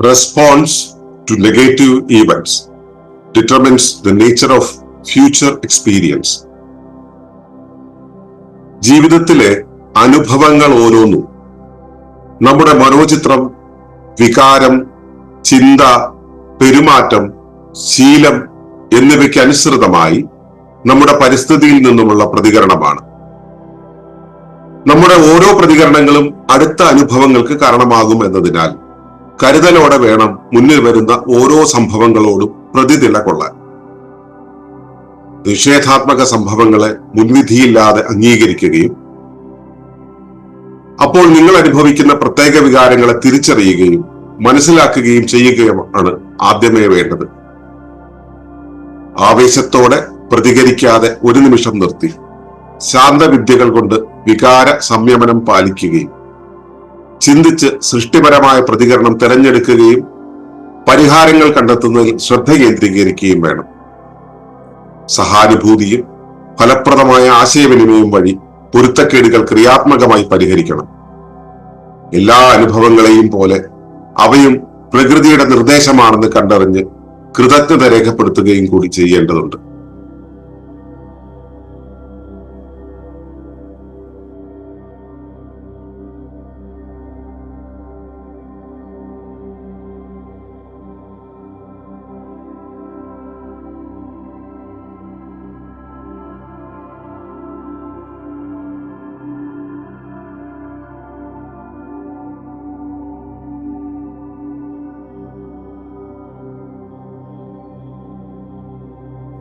response to negative events determines the nature of future experience ജീവിതത്തിലെ അനുഭവങ്ങൾ ഓരോന്നും നമ്മുടെ മനോചിത്രം വികാരം ചിന്ത പെരുമാറ്റം ശീലം എന്നിവയ്ക്ക് അനുസൃതമായി നമ്മുടെ പരിസ്ഥിതിയിൽ നിന്നുമുള്ള പ്രതികരണമാണ്. നമ്മുടെ ഓരോ പ്രതികരണങ്ങളും അടുത്ത അനുഭവങ്ങൾക്ക് കാരണമാകും എന്നതിനാൽ കരുതലോടെ വേണം മുന്നിൽ വരുന്ന ഓരോ സംഭവങ്ങളോടും പ്രതിനില കൊള്ളാൻ. നിഷേധാത്മക സംഭവങ്ങളെ മുൻവിധിയില്ലാതെ അംഗീകരിക്കുകയും അപ്പോൾ നിങ്ങൾ അനുഭവിക്കുന്ന പ്രത്യേക വികാരങ്ങളെ തിരിച്ചറിയുകയും മനസ്സിലാക്കുകയും ചെയ്യുകയുമാണ് ആദ്യമേ വേണ്ടത്. ആവേശത്തോടെ പ്രതികരിക്കാതെ ഒരു നിമിഷം നിർത്തി. ശാന്തവിദ്യകൾ കൊണ്ട് വികാര സംയമനം പാലിക്കുകയും ചിന്തിച്ച് സൃഷ്ടിപരമായ പ്രതികരണം തിരഞ്ഞെടുക്കുകയും പരിഹാരങ്ങൾ കണ്ടെത്തുന്നതിൽ ശ്രദ്ധ കേന്ദ്രീകരിക്കുകയും വേണം. സഹാനുഭൂതിയും ഫലപ്രദമായ ആശയവിനിമയം വഴി പൊരുത്തക്കേടുകൾ ക്രിയാത്മകമായി പരിഹരിക്കണം. എല്ലാ അനുഭവങ്ങളെയും പോലെ അവയും പ്രകൃതിയുടെ നിർദ്ദേശമാണെന്ന് കണ്ടറിഞ്ഞ് കൃതജ്ഞത രേഖപ്പെടുത്തുകയും കൂടി ചെയ്യേണ്ടതുണ്ട്.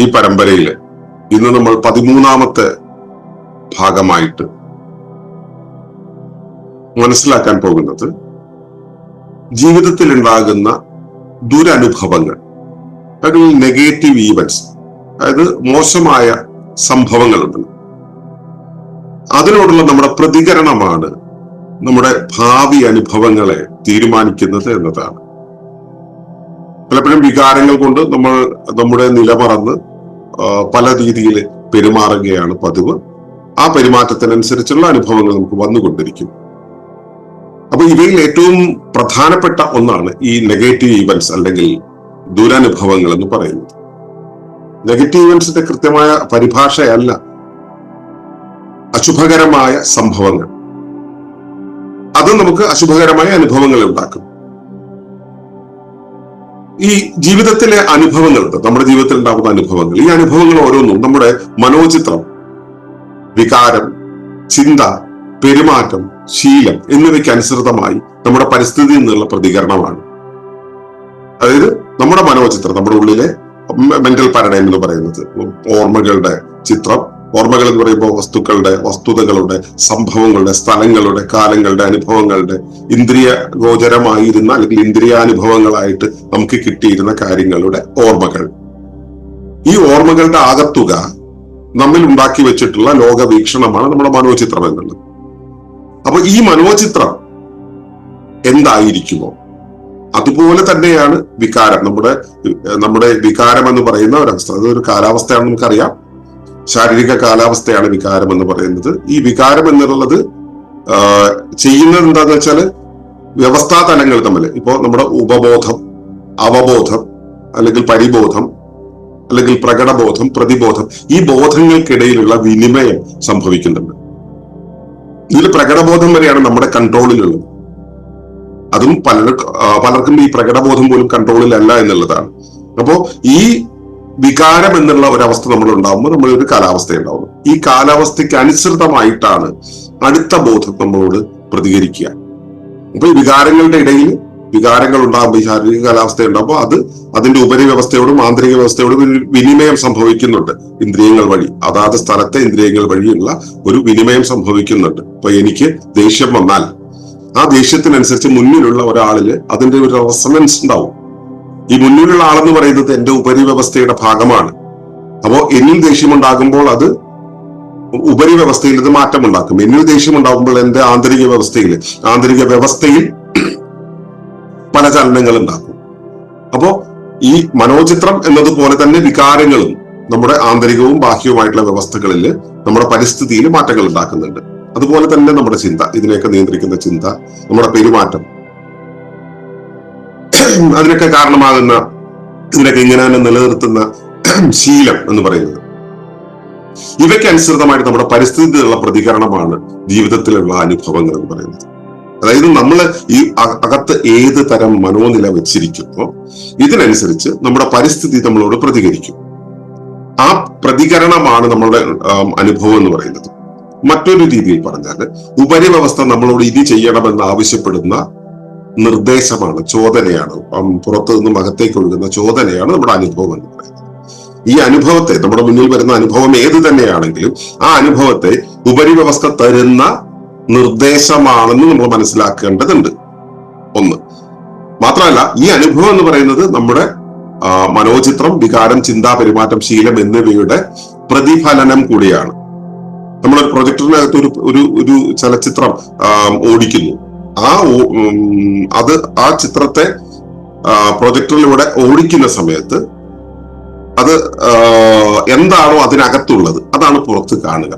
ഈ പരമ്പരയിൽ ഇന്ന് നമ്മൾ പതിമൂന്നാമത്തെ ഭാഗമായിട്ട് മനസ്സിലാക്കാൻ പോകുന്നത് ജീവിതത്തിൽ ഉണ്ടാകുന്ന ദുരനുഭവങ്ങൾ അല്ലെങ്കിൽ നെഗറ്റീവ് ഈവൻസ് അതായത് മോശമായ സംഭവങ്ങൾ അതിനോടുള്ള നമ്മുടെ പ്രതികരണമാണ് നമ്മുടെ ഭാവി അനുഭവങ്ങളെ തീരുമാനിക്കുന്നത് എന്നതാണ്. പലപ്പോഴും വികാരങ്ങൾ കൊണ്ട് നമ്മൾ നമ്മുടെ നില മറന്ന് പല രീതിയിൽ പെരുമാറുകയാണ് പതിവ്. ആ പെരുമാറ്റത്തിനനുസരിച്ചുള്ള അനുഭവങ്ങൾ നമുക്ക് വന്നുകൊണ്ടിരിക്കും. അപ്പൊ ഇവയിൽ ഏറ്റവും പ്രധാനപ്പെട്ട ഒന്നാണ് ഈ നെഗറ്റീവ് ഈവൻസ് അല്ലെങ്കിൽ ദുരനുഭവങ്ങൾ എന്ന് പറയുന്നത്. നെഗറ്റീവ് ഇവൻസിന്റെ കൃത്യമായ പരിഭാഷയല്ല. അശുഭകരമായ സംഭവങ്ങൾ. അത് നമുക്ക് അശുഭകരമായ അനുഭവങ്ങൾ ഉണ്ടാക്കും. ഈ ജീവിതത്തിലെ അനുഭവങ്ങളുണ്ട്. നമ്മുടെ ജീവിതത്തിൽ ഉണ്ടാകുന്ന അനുഭവങ്ങൾ. ഈ അനുഭവങ്ങൾ ഓരോന്നും നമ്മുടെ മനോചിത്രം വികാരം ചിന്ത പെരുമാറ്റം ശീലം എന്നിവയ്ക്ക് അനുസൃതമായി നമ്മുടെ പരിസ്ഥിതിയിൽ നിന്നുള്ള പ്രതികരണമാണ്. അതായത് നമ്മുടെ മനോചിത്രം നമ്മുടെ ഉള്ളിലെ മെന്റൽ പാരഡൈം എന്ന് പറയുന്നത് ഓർമ്മകളുടെ ചിത്രം ഓർമ്മകൾ എന്ന് പറയുമ്പോൾ വസ്തുക്കളുടെ വസ്തുതകളുടെ സംഭവങ്ങളുടെ സ്ഥലങ്ങളുടെ കാലങ്ങളുടെ അനുഭവങ്ങളുടെ ഇന്ദ്രിയ ഗോചരമായിരുന്ന അല്ലെങ്കിൽ ഇന്ദ്രിയാനുഭവങ്ങളായിട്ട് നമുക്ക് കിട്ടിയിരുന്ന കാര്യങ്ങളുടെ ഓർമ്മകൾ. ഈ ഓർമ്മകളുടെ ആകത്തുക നമ്മിൽ ഉണ്ടാക്കി വെച്ചിട്ടുള്ള ലോകവീക്ഷണമാണ് നമ്മുടെ മനോചിത്രം എന്നുള്ളത്. അപ്പൊ ഈ മനോചിത്രം എന്തായിരിക്കുമോ? അതുപോലെ തന്നെയാണ് വികാരം. നമ്മുടെ നമ്മുടെ വികാരം എന്ന് പറയുന്ന ഒരവസ്ഥ. അതൊരു കാലാവസ്ഥയാണ് നമുക്കറിയാം. ശാരീരിക കാലാവസ്ഥയാണ് വികാരം എന്ന് പറയുന്നത്. ഈ വികാരം എന്നുള്ളത് ചെയ്യുന്നത് എന്താന്ന് വെച്ചാൽ വ്യവസ്ഥാ തലങ്ങൾ തമ്മിൽ. ഇപ്പോ നമ്മുടെ ഉപബോധം അവബോധം അല്ലെങ്കിൽ പരിബോധം അല്ലെങ്കിൽ പ്രകടബോധം പ്രതിബോധം ഈ ബോധങ്ങൾക്കിടയിലുള്ള വിനിമയം സംഭവിക്കുന്നുണ്ട്. ഇതിൽ പ്രകടബോധം വരെയാണ് നമ്മുടെ കൺട്രോളിലുള്ളത്. അതും പലർക്കും പലർക്കും ഈ പ്രകടബോധം പോലും കൺട്രോളിലല്ല എന്നുള്ളതാണ്. അപ്പോ ഈ വികാരം എന്നുള്ള ഒരവസ്ഥ നമ്മൾ ഉണ്ടാകുമ്പോൾ നമ്മൾ ഒരു കാലാവസ്ഥ ഉണ്ടാവുന്നു ഈ കാലാവസ്ഥയ്ക്ക് അനുസൃതമായിട്ടാണ് അടുത്ത ബോധം നമ്മളോട് പ്രതികരിക്കുക. അപ്പൊ ഈ വികാരങ്ങളുടെ ഇടയിൽ വികാരങ്ങൾ ഉണ്ടാകുമ്പോൾ ഈ ശാരീരിക കാലാവസ്ഥ ഉണ്ടാകുമ്പോൾ അത് അതിന്റെ ഉപരി വ്യവസ്ഥയോടും ആന്തരിക വ്യവസ്ഥയോടും വിനിമയം സംഭവിക്കുന്നുണ്ട്. ഇന്ദ്രിയങ്ങൾ വഴി. അതാത് സ്ഥലത്തെ ഇന്ദ്രിയങ്ങൾ വഴിയുള്ള ഒരു വിനിമയം സംഭവിക്കുന്നുണ്ട്. ഇപ്പൊ എനിക്ക് ദേഷ്യം വന്നാൽ ആ ദേഷ്യത്തിനനുസരിച്ച് മുന്നിലുള്ള ഒരാളിൽ അതിന്റെ ഒരു റെസണൻസ് ഉണ്ടാവും. ഈ മുന്നിലുള്ള ആളെന്ന് പറയുന്നത് എന്റെ ഉപരിവ്യവസ്ഥയുടെ ഭാഗമാണ്. അപ്പോ എന്നിൽ ദേഷ്യമുണ്ടാകുമ്പോൾ അത് ഉപരിവ്യവസ്ഥയിൽ ഇത് മാറ്റമുണ്ടാക്കും. എന്നിൽ ദേഷ്യമുണ്ടാകുമ്പോൾ എന്റെ ആന്തരിക വ്യവസ്ഥയിൽ ആന്തരിക വ്യവസ്ഥയിൽ പല ചലനങ്ങൾ ഉണ്ടാക്കും. അപ്പോ ഈ മനോചിത്രം എന്നതുപോലെ തന്നെ വികാരങ്ങളും നമ്മുടെ ആന്തരികവും ബാഹ്യവുമായിട്ടുള്ള വ്യവസ്ഥകളിൽ നമ്മുടെ പരിസ്ഥിതിയിൽ മാറ്റങ്ങൾ ഉണ്ടാക്കുന്നുണ്ട്. അതുപോലെ തന്നെ നമ്മുടെ ചിന്ത ഇതിനെയൊക്കെ നിയന്ത്രിക്കുന്ന ചിന്ത നമ്മുടെ പെരുമാറ്റം. അതിനൊക്കെ കാരണമാകുന്ന ഇതിനൊക്കെ ഇങ്ങനെ തന്നെ നിലനിർത്തുന്ന ശീലം എന്ന് പറയുന്നത്. ഇവയ്ക്ക് അനുസൃതമായിട്ട് നമ്മുടെ പരിസ്ഥിതിയിലുള്ള പ്രതികരണമാണ് ജീവിതത്തിലുള്ള അനുഭവങ്ങൾ എന്ന് പറയുന്നത്. അതായത് നമ്മൾ ഈ അകത്ത് ഏത് തരം മനോനില വെച്ചിരിക്കുന്നോ ഇതിനനുസരിച്ച് നമ്മുടെ പരിസ്ഥിതി നമ്മളോട് പ്രതികരിക്കും. ആ പ്രതികരണമാണ് നമ്മളുടെ അനുഭവം എന്ന് പറയുന്നത്. മറ്റൊരു രീതിയിൽ പറഞ്ഞാൽ ഉപരിവ്യവസ്ഥ നമ്മളോട് ഇത് ചെയ്യണമെന്ന് ആവശ്യപ്പെടുന്ന നിർദ്ദേശമാണ് ചോദനയാണ്. പുറത്തു നിന്നും അകത്തേക്ക് ഒഴുകുന്ന ചോദനയാണ് നമ്മുടെ അനുഭവം എന്ന് പറയുന്നത്. ഈ അനുഭവത്തെ നമ്മുടെ മുന്നിൽ വരുന്ന അനുഭവം ഏത് തന്നെയാണെങ്കിലും ആ അനുഭവത്തെ ഉപരിവ്യവസ്ഥ തരുന്ന നിർദ്ദേശമാണെന്ന് നമ്മൾ മനസ്സിലാക്കേണ്ടതുണ്ട്. ഒന്ന്. മാത്രമല്ല ഈ അനുഭവം എന്ന് പറയുന്നത് നമ്മുടെ മനോചിത്രം വികാരം ചിന്താ പെരുമാറ്റം ശീലം എന്നിവയുടെ പ്രതിഫലനം കൂടിയാണ്. നമ്മളൊരു പ്രൊജക്ടറിനകത്ത് ഒരു ഒരു ചലച്ചിത്രം ഓടിക്കുന്നു. ആ അത് ആ ചിത്രത്തെ പ്രൊജക്ടറിലൂടെ ഓടിക്കുന്ന സമയത്ത് അത് എന്താണോ അതിനകത്തുള്ളത് അതാണ് പുറത്ത് കാണുക.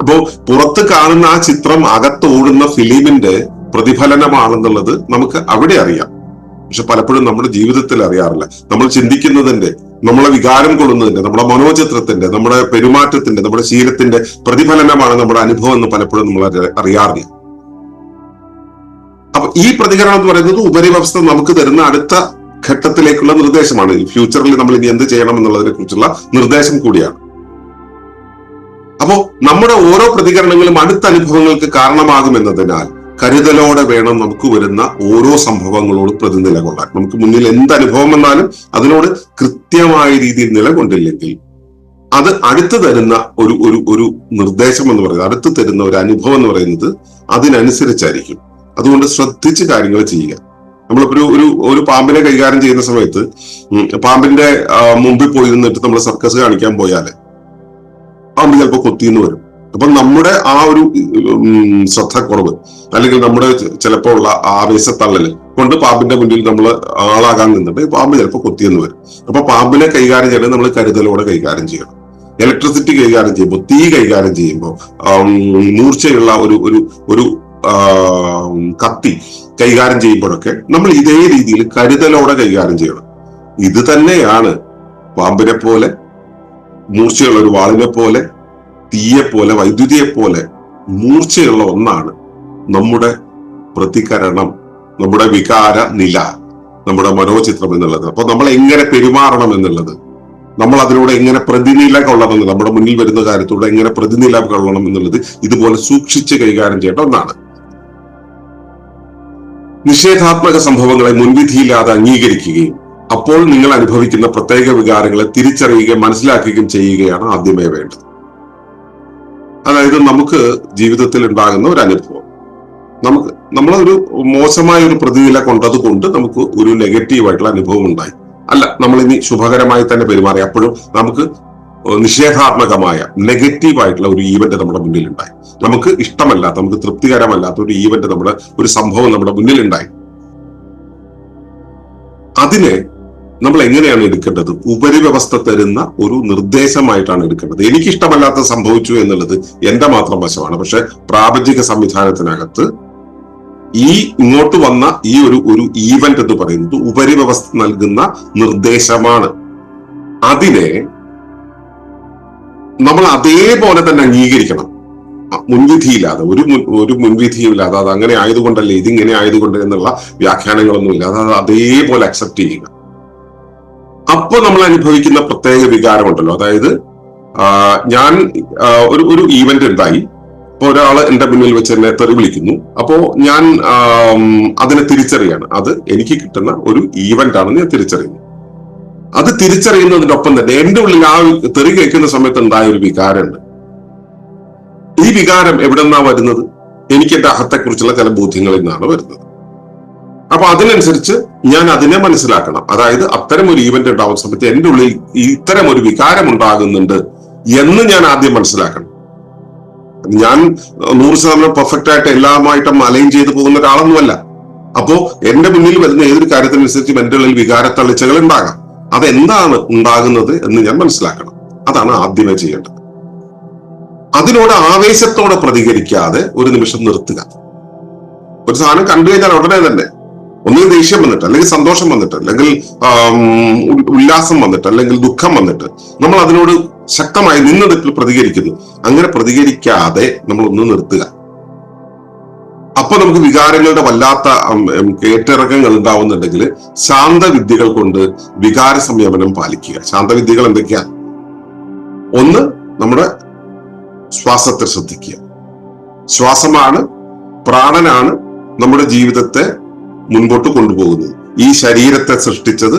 അപ്പോ പുറത്ത് കാണുന്ന ആ ചിത്രം അകത്ത് ഓടുന്ന ഫിലിമിന്റെ പ്രതിഫലനമാണെന്നുള്ളത് നമുക്ക് അവിടെ അറിയാം. പക്ഷെ പലപ്പോഴും നമ്മുടെ ജീവിതത്തിൽ അറിയാറില്ല. നമ്മൾ ചിന്തിക്കുന്നതിന്റെ നമ്മളെ വികാരം കൊള്ളുന്നതിന്റെ നമ്മുടെ മനോചിത്രത്തിന്റെ നമ്മുടെ പെരുമാറ്റത്തിന്റെ നമ്മുടെ ശീലത്തിന്റെ പ്രതിഫലനമാണ് നമ്മുടെ അനുഭവം എന്ന് പലപ്പോഴും നമ്മൾ അറിയാറില്ല. ഈ പ്രതികരണം എന്ന് പറയുന്നത് ഉപരിവ്യവസ്ഥ നമുക്ക് തരുന്ന അടുത്ത ഘട്ടത്തിലേക്കുള്ള നിർദ്ദേശമാണ്. ഫ്യൂച്ചറിൽ നമ്മൾ ഇനി എന്ത് ചെയ്യണം എന്നുള്ളതിനെ കുറിച്ചുള്ള നിർദ്ദേശം കൂടിയാണ്. അപ്പോ നമ്മുടെ ഓരോ പ്രതികരണങ്ങളും അടുത്ത അനുഭവങ്ങൾക്ക് കാരണമാകുമെന്നതിനാൽ കരുതലോടെ വേണം നമുക്ക് വരുന്ന ഓരോ സംഭവങ്ങളോട് പ്രതി നിലകൊള്ളാൻ നമുക്ക് മുന്നിൽ എന്ത് അനുഭവം വന്നാലും അതിനോട് കൃത്യമായ രീതിയിൽ നിലകൊണ്ടില്ലെങ്കിൽ അത് അടുത്ത് തരുന്ന ഒരു ഒരു ഒരു നിർദ്ദേശം എന്ന് പറയുന്നത് അടുത്ത് തരുന്ന ഒരു അനുഭവം എന്ന് പറയുന്നത് അതിനനുസരിച്ചായിരിക്കും. അതുകൊണ്ട് ശ്രദ്ധിച്ച് കാര്യങ്ങൾ ചെയ്യുക. നമ്മളിപ്പോ ഒരു ഒരു ഒരു പാമ്പിനെ കൈകാര്യം ചെയ്യുന്ന സമയത്ത് പാമ്പിന്റെ മുമ്പിൽ പോയി നിന്നിട്ട് നമ്മൾ സർക്കസ് കാണിക്കാൻ പോയാൽ പാമ്പ് ചിലപ്പോൾ കൊത്തിന്ന് വരും. അപ്പൊ നമ്മുടെ ആ ഒരു ശ്രദ്ധ ശ്രദ്ധക്കുറവ് അല്ലെങ്കിൽ നമ്മുടെ ചിലപ്പോൾ ഉള്ള ആവേശത്തള്ളൽ കൊണ്ട് പാമ്പിന്റെ മുന്നിൽ നമ്മൾ ആളാകാൻ നിന്നിട്ട് പാമ്പ് ചിലപ്പോൾ കൊത്തിയെന്ന് വരും. അപ്പൊ പാമ്പിനെ കൈകാര്യം ചെയ്യണം നമ്മൾ കരുതലോടെ കൈകാര്യം ചെയ്യണം. ഇലക്ട്രിസിറ്റി കൈകാര്യം ചെയ്യുമ്പോൾ തീ കൈകാര്യം ചെയ്യുമ്പോൾ മൂർച്ചയുള്ള ഒരു ഒരു കത്തി കൈകാര്യം ചെയ്യുമ്പോഴൊക്കെ നമ്മൾ ഇതേ രീതിയിൽ കരുതലോടെ കൈകാര്യം ചെയ്യണം. ഇത് തന്നെയാണ് പാമ്പിനെ പോലെ മൂർച്ചയുള്ള ഒരു വാളിനെ പോലെ തീയെ പോലെ വൈദ്യുതിയെ പോലെ മൂർച്ചയുള്ള ഒന്നാണ് നമ്മുടെ പ്രതികരണം നമ്മുടെ വികാര നില നമ്മുടെ മനോചിത്രം എന്നുള്ളത്. അപ്പൊ നമ്മൾ എങ്ങനെ പെരുമാറണം എന്നുള്ളത് നമ്മൾ അതിലൂടെ എങ്ങനെ പ്രതിനില കൊള്ളണം നമ്മുടെ മുന്നിൽ വരുന്ന കാര്യത്തോടെ എങ്ങനെ പ്രതിനില കൊള്ളണം എന്നുള്ളത് ഇതുപോലെ സൂക്ഷിച്ച് കൈകാര്യം ചെയ്യേണ്ട ഒന്നാണ്. നിഷേധാത്മക സംഭവങ്ങളെ മുൻവിധിയില്ലാതെ അംഗീകരിക്കുകയും അപ്പോൾ നിങ്ങൾ അനുഭവിക്കുന്ന പ്രത്യേക വികാരങ്ങളെ തിരിച്ചറിയുകയും മനസ്സിലാക്കുകയും ചെയ്യുകയാണ് ആദ്യമേ വേണ്ടത്. അതായത് നമുക്ക് ജീവിതത്തിൽ ഉണ്ടാകുന്ന ഒരു അനുഭവം. നമുക്ക് നമ്മളൊരു മോശമായ ഒരു പ്രതിനില കൊണ്ടത് കൊണ്ട് നമുക്ക് ഒരു നെഗറ്റീവ് ആയിട്ടുള്ള അനുഭവം ഉണ്ടായി. അല്ല നമ്മൾ ഇനി ശുഭകരമായി തന്നെ പെരുമാറി. അപ്പോഴും നമുക്ക് നിഷേധാത്മകമായ നെഗറ്റീവ് ആയിട്ടുള്ള ഒരു ഈവന്റ് നമ്മുടെ മുന്നിൽ ഉണ്ടായി നമുക്ക് ഇഷ്ടമല്ലാത്ത നമുക്ക് തൃപ്തികരമല്ലാത്ത ഒരു ഈവന്റ് നമ്മുടെ ഒരു സംഭവം നമ്മുടെ മുന്നിൽ ഉണ്ടായി അതിനെ നമ്മൾ എങ്ങനെയാണ് എടുക്കേണ്ടത്? ഉപരിവ്യവസ്ഥ തരുന്ന ഒരു നിർദ്ദേശമായിട്ടാണ് എടുക്കേണ്ടത്. എനിക്ക് ഇഷ്ടമല്ലാത്ത സംഭവിച്ചു എന്നുള്ളത് എന്റെ മാത്രം വശമാണ്. പക്ഷെ പ്രാപഞ്ചിക സംവിധാനത്തിനകത്ത് ഈ ഇങ്ങോട്ട് വന്ന ഈ ഒരു ഒരു ഈവന്റ് എന്ന് പറയുന്നത് ഉപരിവ്യവസ്ഥ നൽകുന്ന നിർദ്ദേശമാണ്. അതിനെ നമ്മൾ അതേപോലെ തന്നെ അംഗീകരിക്കണം. മുൻവിധിയില്ലാതെ ഒരു ഒരു മുൻവിധിയുമില്ലാതെ അത് അങ്ങനെ ആയതുകൊണ്ടല്ലേ ഇതിങ്ങനെ ആയതുകൊണ്ട് എന്നുള്ള വ്യാഖ്യാനങ്ങളൊന്നും ഇല്ലാതെ അത് അതേപോലെ അക്സെപ്റ്റ് ചെയ്യുക. അപ്പൊ നമ്മൾ അനുഭവിക്കുന്ന പ്രത്യേക വികാരമുണ്ടല്ലോ. അതായത് ഞാൻ ഒരു ഒരു ഈവന്റ് ഉണ്ടായി. അപ്പോൾ ഒരാൾ എന്റെ മുന്നിൽ വെച്ച് എന്നെ തെറി വിളിക്കുന്നു. അപ്പോ ഞാൻ അതിനെ തിരിച്ചറിയാണ്. അത് എനിക്ക് കിട്ടുന്ന ഒരു ഈവന്റ് ആണെന്ന് ഞാൻ തിരിച്ചറിയുന്നു. അത് തിരിച്ചറിയുന്നതിന്റെ ഒപ്പം തന്നെ എന്റെ ഉള്ളിൽ ആ തെറി കേൾക്കുന്ന സമയത്ത് ഉണ്ടായ ഒരു വികാരമുണ്ട്. ഈ വികാരം എവിടെ നിന്നാ വരുന്നത്? എനിക്ക് എന്റെ അഹത്തെക്കുറിച്ചുള്ള ചില ബോധ്യങ്ങളിൽ നിന്നാണ് വരുന്നത്. അപ്പൊ അതിനനുസരിച്ച് ഞാൻ അതിനെ മനസ്സിലാക്കണം. അതായത് അത്തരം ഒരു ഈവന്റ് ഉണ്ടാവുന്ന സമയത്ത് എന്റെ ഉള്ളിൽ ഇത്തരം ഒരു വികാരം ഉണ്ടാകുന്നുണ്ട് എന്ന് ഞാൻ ആദ്യം മനസ്സിലാക്കണം. ഞാൻ നൂറ് ശതമാനം പെർഫെക്റ്റ് ആയിട്ട് എല്ലാമായിട്ടും അലൈൻ ചെയ്തു പോകുന്ന ഒരാളൊന്നുമല്ല. അപ്പോ എന്റെ മുന്നിൽ വരുന്ന ഏതൊരു കാര്യത്തിനനുസരിച്ച് എന്റെ ഉള്ളിൽ വികാരത്തള്ളിച്ചകൾ ഉണ്ടാകാം. അതെന്താണ് ഉണ്ടാകുന്നത് എന്ന് ഞാൻ മനസ്സിലാക്കണം. അതാണ് ആദ്യമേ ചെയ്യേണ്ടത്. അതിനോട് ആവേശത്തോടെ പ്രതികരിക്കാതെ ഒരു നിമിഷം നിർത്തുക. ഒരു സാധനം കണ്ടു കഴിഞ്ഞാൽ ഉടനെ തന്നെ ഒന്നുകിൽ ദേഷ്യം വന്നിട്ട് അല്ലെങ്കിൽ സന്തോഷം വന്നിട്ട് അല്ലെങ്കിൽ ഉല്ലാസം വന്നിട്ട് അല്ലെങ്കിൽ ദുഃഖം വന്നിട്ട് നമ്മൾ അതിനോട് ശക്തമായി നിന്നെടുപ്പിൽ പ്രതികരിക്കുന്നു. അങ്ങനെ പ്രതികരിക്കാതെ നമ്മൾ ഒന്ന് നിർത്തുക. അപ്പൊ നമുക്ക് വികാരങ്ങളുടെ വല്ലാത്ത കയറ്റിറക്കങ്ങൾ ഉണ്ടാവുന്നുണ്ടെങ്കിൽ ശാന്തവിദ്യകൾ കൊണ്ട് വികാര സംയമനം പാലിക്കുക. ശാന്തവിദ്യകൾ എന്തൊക്കെയാ? ഒന്ന് നമ്മുടെ ശ്വാസത്തെ ശ്രദ്ധിക്കുക. ശ്വാസമാണ് പ്രാണനാണ് നമ്മുടെ ജീവിതത്തെ മുൻപോട്ട് കൊണ്ടുപോകുന്നത്. ഈ ശരീരത്തെ സൃഷ്ടിച്ചത്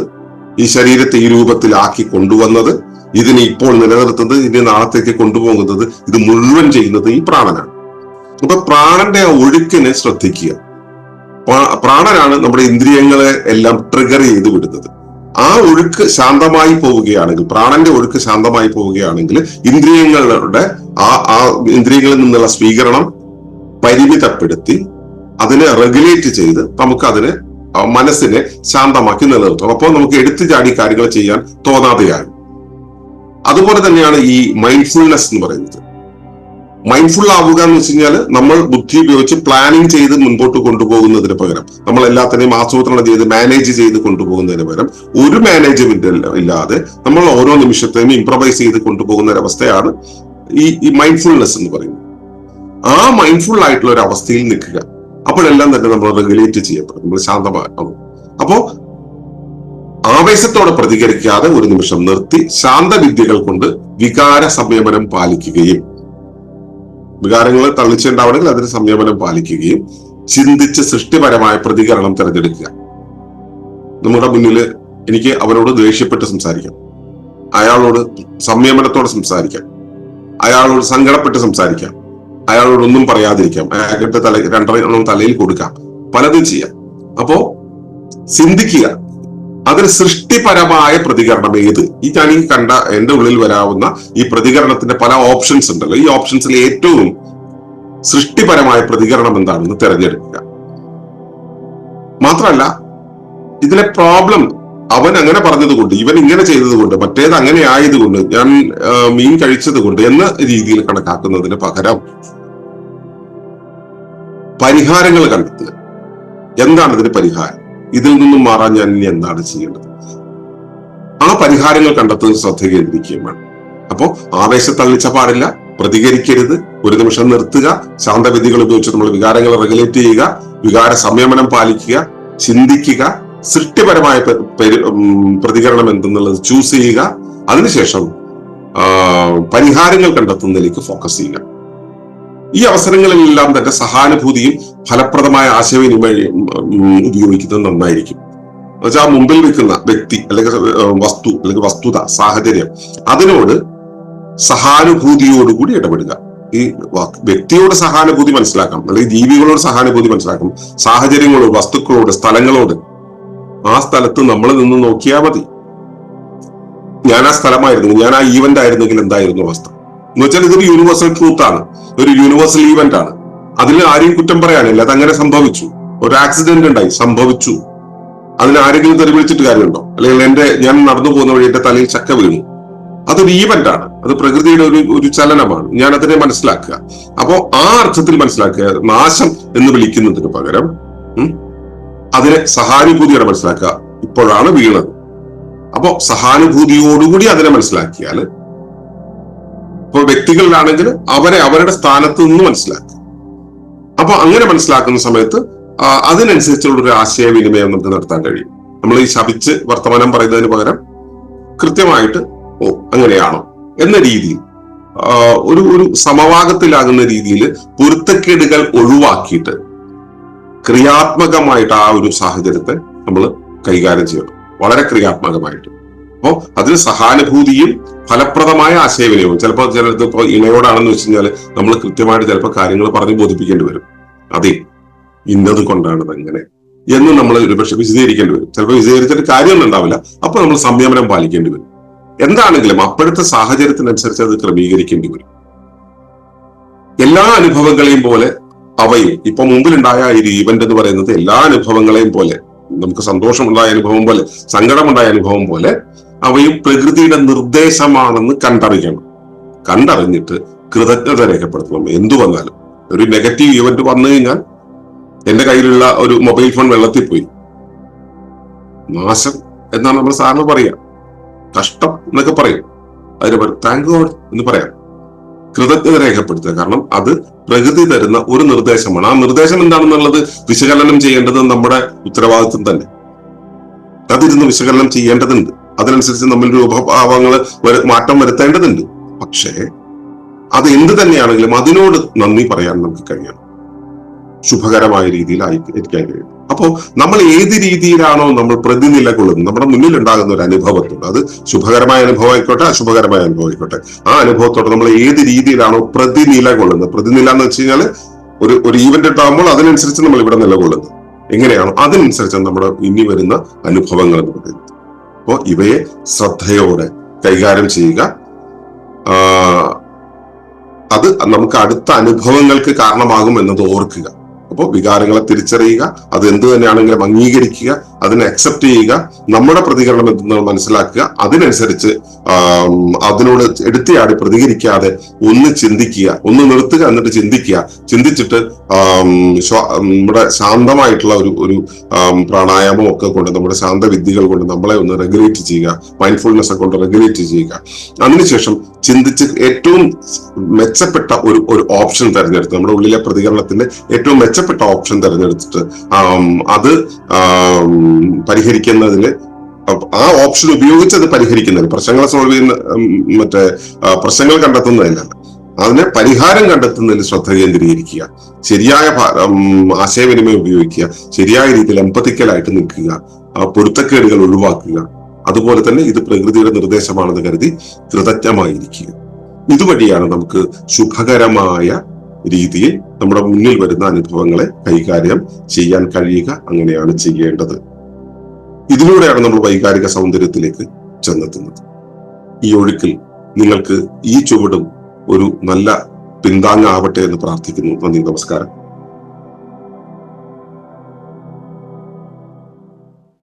ഈ ശരീരത്തെ ഈ രൂപത്തിലാക്കി കൊണ്ടുവന്നത് ഇതിനെ ഇപ്പോൾ നിലനിർത്തുന്നത് ഇതിനെ നാളത്തേക്ക് കൊണ്ടുപോകുന്നത് ഇത് മുഴുവൻ ചെയ്യുന്നത് ഈ പ്രാണനാണ്. അപ്പൊ പ്രാണന്റെ ആ ഒഴുക്കിനെ ശ്രദ്ധിക്കുക. പ്രാ- പ്രാണനാണ് നമ്മുടെ ഇന്ദ്രിയങ്ങളെ എല്ലാം ട്രിഗർ ചെയ്ത് വിടുന്നത്. ആ ഒഴുക്ക് ശാന്തമായി പോവുകയാണെങ്കിൽ പ്രാണന്റെ ഒഴുക്ക് ശാന്തമായി പോവുകയാണെങ്കിൽ ഇന്ദ്രിയങ്ങളുടെ ആ ആ ഇന്ദ്രിയങ്ങളിൽ നിന്നുള്ള സ്വീകരണം പരിമിതപ്പെടുത്തി അതിനെ റെഗുലേറ്റ് ചെയ്ത് നമുക്ക് അതിനെ മനസ്സിനെ ശാന്തമാക്കി നിലനിർത്തും അപ്പോൾ നമുക്ക് എടുത്തു ചാടി കാര്യങ്ങൾ ചെയ്യാൻ തോന്നാതെയാകും. അതുപോലെ തന്നെയാണ് ഈ മൈൻഡ്ഫുൾനെസ് എന്ന് പറയുന്നത്. മൈൻഡ്ഫുൾ ആവുക എന്ന് വെച്ച് കഴിഞ്ഞാൽ നമ്മൾ ബുദ്ധി ഉപയോഗിച്ച് പ്ലാനിങ് ചെയ്ത് മുൻപോട്ട് കൊണ്ടുപോകുന്നതിന് പകരം നമ്മൾ എല്ലാത്തിനെയും ആസൂത്രണം ചെയ്ത് മാനേജ് ചെയ്ത് കൊണ്ടുപോകുന്നതിന് പകരം ഒരു മാനേജ്മെന്റ് ഇല്ലാതെ നമ്മൾ ഓരോ നിമിഷത്തെയും ഇംപ്രവൈസ് ചെയ്ത് കൊണ്ടുപോകുന്ന ഒരു അവസ്ഥയാണ് ഈ ഈ മൈൻഡ്ഫുൾനെസ് എന്ന് പറയുന്നത്. ആ മൈൻഡ്ഫുൾ ആയിട്ടുള്ള ഒരു അവസ്ഥയിൽ നിൽക്കുക. അപ്പോഴെല്ലാം തന്നെ നമ്മൾ റെഗുലേറ്റ് ചെയ്യപ്പെടും നമ്മൾ ശാന്തമാകും അപ്പോ ആവേശത്തോടെ പ്രതികരിക്കാതെ ഒരു നിമിഷം നിർത്തി ശാന്തവിദ്യകൾ കൊണ്ട് വികാര സംയമനം പാലിക്കുകയും വികാരങ്ങളെ തള്ളിച്ചുണ്ടാവണമെങ്കിൽ അതിന് സംയമനം പാലിക്കുകയും ചിന്തിച്ച് സൃഷ്ടിപരമായ പ്രതികരണം തിരഞ്ഞെടുക്കുക. നമ്മുടെ മുന്നിൽ എനിക്ക് അവരോട് ദേഷ്യപ്പെട്ട് സംസാരിക്കാം. അയാളോട് സംയമനത്തോടെ സംസാരിക്കാം. അയാളോട് സങ്കടപ്പെട്ട് സംസാരിക്കാം. അയാളോട് ഒന്നും പറയാതിരിക്കാം. അയാളുടെ തല രണ്ടെണ്ണം തലയിൽ കൊടുക്കാം. പലതും ചെയ്യാം. അപ്പോ ചിന്തിക്കുക. അതിന് സൃഷ്ടിപരമായ പ്രതികരണം ഏത്? ഈ ഞാൻ ഈ കണ്ട എന്റെ ഉള്ളിൽ വരാവുന്ന ഈ പ്രതികരണത്തിന്റെ പല ഓപ്ഷൻസ് ഉണ്ടല്ലോ. ഈ ഓപ്ഷൻസിൽ ഏറ്റവും സൃഷ്ടിപരമായ പ്രതികരണം എന്താണെന്ന് തിരഞ്ഞെടുക്കുക. മാത്രമല്ല ഇതിലെ പ്രോബ്ലം അവൻ അങ്ങനെ പറഞ്ഞതുകൊണ്ട് ഇവൻ ഇങ്ങനെ ചെയ്തതുകൊണ്ട് മറ്റേത് അങ്ങനെ ആയതുകൊണ്ട് ഞാൻ മീൻ കഴിച്ചത് കൊണ്ട് എന്ന രീതിയിൽ കണക്കാക്കുന്നതിന് പകരം പരിഹാരങ്ങൾ കണ്ടെത്തുക. എന്താണ് ഇതിന് പരിഹാരം? ഇതിൽ നിന്നും മാറാൻ ഞാൻ ഇനി എന്താണ് ചെയ്യേണ്ടത്? ആ പരിഹാരങ്ങൾ കണ്ടെത്തുന്ന ശ്രദ്ധ കേന്ദ്രീകരിക്കുകയും വേണം. അപ്പോ ആവേശത്തള്ളിച്ച പാടില്ല പ്രതികരിക്കരുത് ഒരു നിമിഷം നിർത്തുക ശാന്തവിധികൾ ഉപയോഗിച്ച് നമ്മൾ വികാരങ്ങൾ റെഗുലേറ്റ് ചെയ്യുക വികാര സംയമനം പാലിക്കുക ചിന്തിക്കുക സൃഷ്ടിപരമായ പ്രതികരണം എന്തെന്നുള്ളത് ചൂസ് ചെയ്യുക അതിനുശേഷം പരിഹാരങ്ങൾ കണ്ടെത്തുന്നതിലേക്ക് ഫോക്കസ് ചെയ്യുക. ഈ അവസരങ്ങളിലെല്ലാം തന്നെ സഹാനുഭൂതിയും ഫലപ്രദമായ ആശയവിനിമയം ഉപയോഗിക്കുന്നത് നന്നായിരിക്കും. എന്നുവെച്ചാൽ മുമ്പിൽ വെക്കുന്ന വ്യക്തി അല്ലെങ്കിൽ വസ്തു അല്ലെങ്കിൽ വസ്തുത സാഹചര്യം അതിനോട് സഹാനുഭൂതിയോടുകൂടി ഇടപെടുക. ഈ വ്യക്തിയോട് സഹാനുഭൂതി മനസ്സിലാക്കാം അല്ലെങ്കിൽ ജീവികളോട് സഹാനുഭൂതി മനസ്സിലാക്കാം സാഹചര്യങ്ങളോട് വസ്തുക്കളോട് സ്ഥലങ്ങളോട്. ആ സ്ഥലത്ത് നമ്മൾ നിന്ന് നോക്കിയാൽ മതി. ഞാൻ ആ സ്ഥലമായിരുന്നു. ഞാൻ ആ ഈവന്റ് ആയിരുന്നെങ്കിൽ എന്തായിരുന്നു അവസ്ഥ? എന്ന് വെച്ചാൽ ഇതൊരു യൂണിവേഴ്സൽ ട്രൂത്ത് ആണ്. ഒരു യൂണിവേഴ്സൽ ഈവന്റ് ആണ്. അതിൽ ആരെയും കുറ്റം പറയാനില്ല. അത് അങ്ങനെ സംഭവിച്ചു. ഒരു ആക്സിഡന്റ് ഉണ്ടായി. സംഭവിച്ചു. അതിന് ആരെങ്കിലും തെറി വിളിച്ചിട്ട് കാര്യമുണ്ടോ? അല്ലെങ്കിൽ എന്റെ ഞാൻ നടന്നു പോകുന്ന വഴി എന്റെ തലയിൽ ചക്ക വീണു. അതൊരു ഈവന്റ് ആണ്. അത് പ്രകൃതിയുടെ ഒരു ഒരു ചലനമാണ്. ഞാൻ അതിനെ മനസ്സിലാക്കുക. അപ്പോ ആ അർത്ഥത്തിൽ മനസ്സിലാക്കുക. നാശം എന്ന് വിളിക്കുന്നതിന് പകരം അതിനെ സഹാനുഭൂതിയോടെ മനസ്സിലാക്കുക. ഇപ്പോഴാണ് വീണത്. അപ്പോ സഹാനുഭൂതിയോടുകൂടി അതിനെ മനസ്സിലാക്കിയാൽ ഇപ്പൊ വ്യക്തികളിലാണെങ്കിൽ അവരെ അവരുടെ സ്ഥാനത്ത് നിന്ന് മനസ്സിലാക്കുക. അപ്പൊ അങ്ങനെ മനസ്സിലാക്കുന്ന സമയത്ത് അതിനനുസരിച്ചുള്ള ഒരു ആശയവിനിമയം നമുക്ക് നടത്താൻ കഴിയും. നമ്മൾ ഈ ശപിച്ച് വർത്തമാനം പറയുന്നതിന് പകരം കൃത്യമായിട്ട് ഓ അങ്ങനെയാണോ എന്ന രീതിയിൽ ഒരു ഒരു സമവാകത്തിലാകുന്ന രീതിയിൽ പൊരുത്തക്കേടുകൾ ഒഴിവാക്കിയിട്ട് ക്രിയാത്മകമായിട്ട് ആ ഒരു സാഹചര്യത്തെ നമ്മൾ കൈകാര്യം ചെയ്യണം. വളരെ ക്രിയാത്മകമായിട്ട്. അപ്പോൾ അതിന് സഹാനുഭൂതിയും ഫലപ്രദമായ ആശയവിനിമയം. ചിലപ്പോൾ ചിലടത്ത് ഇപ്പോൾ ഇണയോടാണെന്ന് വെച്ച് കഴിഞ്ഞാൽ നമ്മൾ കൃത്യമായിട്ട് ചിലപ്പോൾ കാര്യങ്ങൾ പറഞ്ഞ് ബോധിപ്പിക്കേണ്ടി വരും. അതെ ഇന്നത് കൊണ്ടാണ് അങ്ങനെ എന്ന് നമ്മൾ ഒരുപക്ഷെ വിശദീകരിക്കേണ്ടി വരും. ചിലപ്പോൾ വിശദീകരിച്ചിട്ട് കാര്യമൊന്നും ഉണ്ടാവില്ല. അപ്പൊ നമ്മൾ സംയമനം പാലിക്കേണ്ടി വരും. എന്താണെങ്കിലും അപ്പോഴത്തെ സാഹചര്യത്തിനനുസരിച്ച് അത് ക്രമീകരിക്കേണ്ടി വരും. എല്ലാ അനുഭവങ്ങളെയും പോലെ അവയും ഇപ്പൊ മുമ്പിലുണ്ടായ ഒരു ഈവന്റ് എന്ന് പറയുന്നത് എല്ലാ അനുഭവങ്ങളെയും പോലെ നമുക്ക് സന്തോഷമുണ്ടായ അനുഭവം പോലെ സങ്കടമുണ്ടായ അനുഭവം പോലെ അവയും പ്രകൃതിയുടെ നിർദ്ദേശമാണെന്ന് കണ്ടറിയണം. കണ്ടറിഞ്ഞിട്ട് കൃതജ്ഞത രേഖപ്പെടുത്തണം. എന്തു വന്നാലും. ഒരു നെഗറ്റീവ് ഇവന്റ് വന്നു കഴിഞ്ഞാൽ എന്റെ കയ്യിലുള്ള ഒരു മൊബൈൽ ഫോൺ വെള്ളത്തിൽ പോയി. നാശം എന്നാണ് നമ്മൾ സാറിന് പറയാം. കഷ്ടം എന്നൊക്കെ പറയും. അതിന് പറയും താങ്ക് ഗോഡ് എന്ന് പറയാം. കൃതജ്ഞത രേഖപ്പെടുത്തുക. കാരണം അത് പ്രകൃതി തരുന്ന ഒരു നിർദ്ദേശമാണ്. ആ നിർദ്ദേശം എന്താണെന്നുള്ളത് വിശകലനം ചെയ്യേണ്ടത് നമ്മുടെ ഉത്തരവാദിത്വം തന്നെ. അതിരുന്ന് വിശകലനം ചെയ്യേണ്ടതുണ്ട്. അതിനനുസരിച്ച് നമ്മൾ രൂപഭാവങ്ങൾ മാറ്റം വരുത്തേണ്ടതുണ്ട്. പക്ഷേ അത് എന്ത് തന്നെയാണെങ്കിലും അതിനോട് നന്ദി പറയാൻ നമുക്ക് കഴിയണം. ശുഭകരമായ രീതിയിൽ ആയിരിക്കാൻ കഴിയും. അപ്പോ നമ്മൾ ഏത് രീതിയിലാണോ നമ്മൾ പ്രതിനില കൊള്ളുന്നത് നമ്മുടെ മുന്നിൽ ഉണ്ടാകുന്ന ഒരു അനുഭവത്തോട് അത് ശുഭകരമായ അനുഭവം ആയിക്കോട്ടെ അശുഭകരമായ അനുഭവം ആയിക്കോട്ടെ. ആ അനുഭവത്തോട് നമ്മൾ ഏത് രീതിയിലാണോ പ്രതിനില കൊള്ളുന്നത് പ്രതിനില എന്ന് വെച്ച് കഴിഞ്ഞാൽ ഒരു ഒരു ഈവന്റ് ഉണ്ടാകുമ്പോൾ അതിനനുസരിച്ച് നമ്മൾ ഇവിടെ നിലകൊള്ളുന്നത്. എങ്ങനെയാണോ അതിനനുസരിച്ച് നമ്മുടെ ഇനി വരുന്ന അനുഭവങ്ങൾ എന്ന് പറയുന്നത്. അപ്പോൾ ഇവയെ ശ്രദ്ധയോടെ കൈകാര്യം ചെയ്യുക. അത് നമുക്ക് അടുത്ത അനുഭവങ്ങൾക്ക് കാരണമാകും എന്നത് ഓർക്കുക. അപ്പോൾ വികാരങ്ങളെ തിരിച്ചറിയുക അത് എന്ത് തന്നെയാണെങ്കിലും അംഗീകരിക്കുക അതിനെ അക്സെപ്റ്റ് ചെയ്യുക നമ്മുടെ പ്രതികരണം എന്തെന്ന് മനസ്സിലാക്കുക അതിനനുസരിച്ച് അതിനോട് എടുത്തിയാടി പ്രതികരിക്കാതെ ഒന്ന് ചിന്തിക്കുക ഒന്ന് നിർത്തുക എന്നിട്ട് ചിന്തിക്കുക. ചിന്തിച്ചിട്ട് നമ്മുടെ ശാന്തമായിട്ടുള്ള ഒരു ഒരു പ്രാണായാമം ഒക്കെ കൊണ്ട് നമ്മുടെ ശാന്ത വിദ്യകൾ കൊണ്ട് നമ്മളെ ഒന്ന് റെഗുലേറ്റ് ചെയ്യുക മൈൻഡ്ഫുൾനെസ് കൊണ്ട് റെഗുലേറ്റ് ചെയ്യുക. അതിനുശേഷം ചിന്തിച്ച് ഏറ്റവും മെച്ചപ്പെട്ട ഒരു ഒരു ഓപ്ഷൻ തിരഞ്ഞെടുത്ത് നമ്മുടെ ഉള്ളിലെ പ്രതികരണത്തിന്റെ ഏറ്റവും മെച്ചപ്പെട്ട ഓപ്ഷൻ തിരഞ്ഞെടുത്തിട്ട് അത് ആം, പരിഹരിക്കുന്നതിന് ആ ഓപ്ഷൻ ഉപയോഗിച്ച് അത് പരിഹരിക്കുന്നതിന് പ്രശ്നങ്ങളെ സോൾവ് ചെയ്യുന്ന മറ്റേ പ്രശ്നങ്ങൾ കണ്ടെത്തുന്നതല്ല. അതിനെ പരിഹാരം കണ്ടെത്തുന്നതിൽ ശ്രദ്ധ കേന്ദ്രീകരിക്കുക. ശരിയായ ആശയവിനിമയം ഉപയോഗിക്കുക. ശരിയായ രീതിയിൽ എമ്പത്തിക്കലായിട്ട് നിൽക്കുക. പൊരുത്തക്കേടുകൾ ഒഴിവാക്കുക. അതുപോലെ തന്നെ ഇത് പ്രകൃതിയുടെ നിർദ്ദേശമാണെന്ന് കരുതി കൃതജ്ഞമായിരിക്കുക. ഇതുവഴിയാണ് നമുക്ക് ശുഭകരമായ രീതിയിൽ നമ്മുടെ മുന്നിൽ വരുന്ന അനുഭവങ്ങളെ കൈകാര്യം ചെയ്യാൻ കഴിയുക. അങ്ങനെയാണ് ചെയ്യേണ്ടത്. ഇതിലൂടെയാണ് നമ്മൾ വൈകാരിക സൗന്ദര്യത്തിലേക്ക് ചെന്നെത്തുന്നത്. ഈ ഒഴുക്കിൽ നിങ്ങൾക്ക് ഈ ചുവടും ഒരു നല്ല പിന്താങ്ങാവട്ടെ എന്ന് പ്രാർത്ഥിക്കുന്നു. നന്ദി നമസ്കാരം.